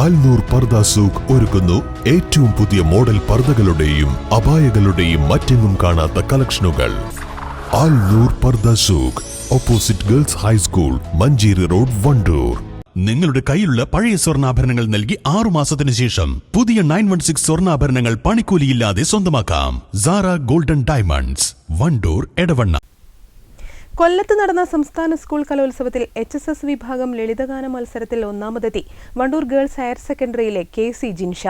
ആൽനൂർ പർദ സൂഖ് ഒരുക്കുന്നു ഏറ്റവും പുതിയ മോഡൽ പർദകളുടെയും അപായകളുടെയും മറ്റെങ്ങും കാണാത്ത കളക്ഷനുകൾ. ആൽനൂർ പർദ സൂഖ് opposite girls high school Manjeri road Wandoor. നിങ്ങളുടെ കയ്യിലുള്ള പഴയ സ്വർണാഭരണങ്ങൾ നൽകി ആറു മാസത്തിനു ശേഷം പുതിയ നയൻ വൺ സിക്സ് സ്വർണാഭരണങ്ങൾ പണിക്കൂലിയില്ലാതെ സ്വന്തമാക്കാം. Zara golden diamonds Wandoor Edavanna. കൊല്ലത്ത് നടന്ന സംസ്ഥാന സ്കൂൾ കലോത്സവത്തിൽ എച്ച് എസ് എസ് വിഭാഗം ലളിതഗാന മത്സരത്തിൽ ഒന്നാമതെത്തി വണ്ടൂർ ഗേൾസ് ഹയർ സെക്കൻഡറിയിലെ കെ സി ജിൻഷ.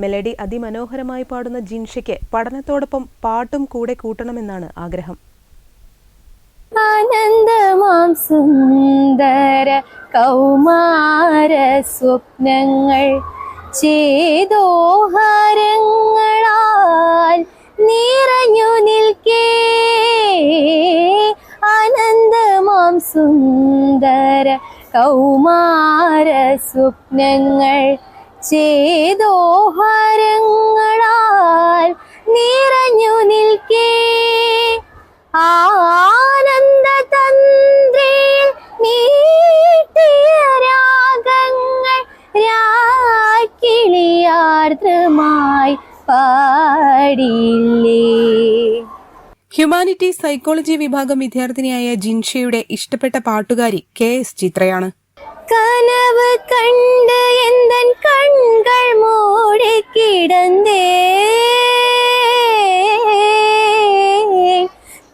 മെലഡി അതിമനോഹരമായി പാടുന്ന ജിൻഷയ്ക്ക് പഠനത്തോടൊപ്പം പാട്ടും കൂടെ കൂട്ടണമെന്നാണ് ആഗ്രഹം. ആനന്ദമാം സുന്ദര കൗമാര സ്വപ്നങ്ങൾ ചേതോഹാരങ്ങളാൽ സുന്ദര കൗമാര സ്വപ്നങ്ങൾ ചേതോഹരങ്ങളാൽ നിറഞ്ഞു നിൽക്കേ. ആനന്ദ തന്ത്രിയിൽ രാഗങ്ങൾ രാക്കിളിയാർദ്രമായി പാടില്ലേ. ഹ്യൂമാനിറ്റി സൈക്കോളജി വിഭാഗം വിദ്യാർത്ഥിനിയായ ജിൻഷയുടെ ഇഷ്ടപ്പെട്ട പാട്ടുകാരി കെ എസ് ചിത്രയാണ്. കനവ് കണ്ട് എന്തൻ കൺകൾ മൂടി കിടന്നേ.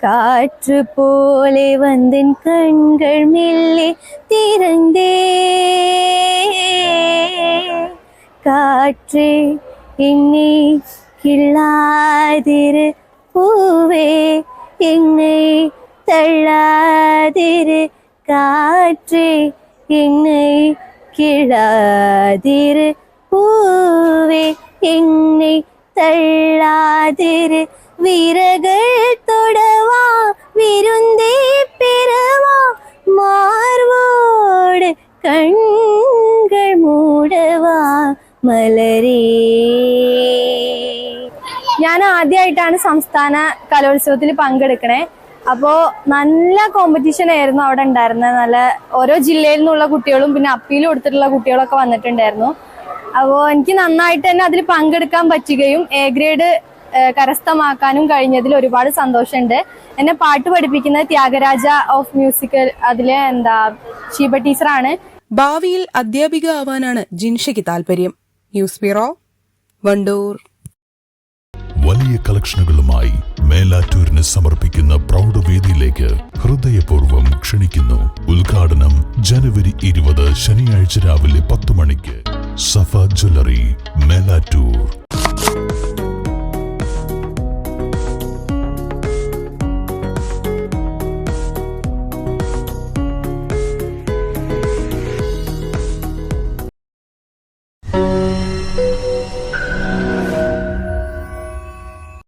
കാറ്റ് പോലെ വന്തൻ കൺകൾ മെല്ലെ തിരന്തേ. കാറ്റ് എന്നെ കിള്ളാതിരു பூவே என்னை தள்ளாதிரு காற்றே என்னை கிழாதிரு பூவே என்னை தள்ளாதிரு விரகள் தொடவா விருந்தே பெறவா. மார்வோடு கண்கள் மூடவா மலரே ഞാൻ ആദ്യമായിട്ടാണ് സംസ്ഥാന കലോത്സവത്തിൽ പങ്കെടുക്കണേ. അപ്പോൾ നല്ല കോമ്പറ്റീഷൻ ആയിരുന്നു അവിടെ ഉണ്ടായിരുന്നത്. നല്ല ഓരോ ജില്ലയിൽ നിന്നുള്ള കുട്ടികളും പിന്നെ അപ്പീൽ കൊടുത്തിട്ടുള്ള കുട്ടികളൊക്കെ വന്നിട്ടുണ്ടായിരുന്നു. അപ്പോൾ എനിക്ക് നന്നായിട്ട് തന്നെ അതിൽ പങ്കെടുക്കാൻ പറ്റുകയും എ ഗ്രേഡ് കരസ്ഥമാക്കാനും കഴിഞ്ഞതിൽ ഒരുപാട് സന്തോഷമുണ്ട്. എന്നെ പാട്ട് പഠിപ്പിക്കുന്നത് ത്യാഗരാജ ഓഫ് മ്യൂസിക്കൽ അതിലെ എന്താ ഷീബ ടീച്ചറാണ്. ഭാവിയിൽ അധ്യാപിക ആവാനാണ് ജിൻഷയ്ക്ക് താല്പര്യം. News bureau Wandoor. വലിയ കളക്ഷനുകളുമായി മേലാറ്റൂരിന് സമർപ്പിക്കുന്ന പ്രൗഢവേദിയിലേക്ക് ഹൃദയപൂർവം ക്ഷണിക്കുന്നു. ഉദ്ഘാടനം ജനുവരി ഇരുപത് ശനിയാഴ്ച രാവിലെ പത്ത് മണിക്ക്. സഫ ജ്വല്ലറി മേലാറ്റൂർ.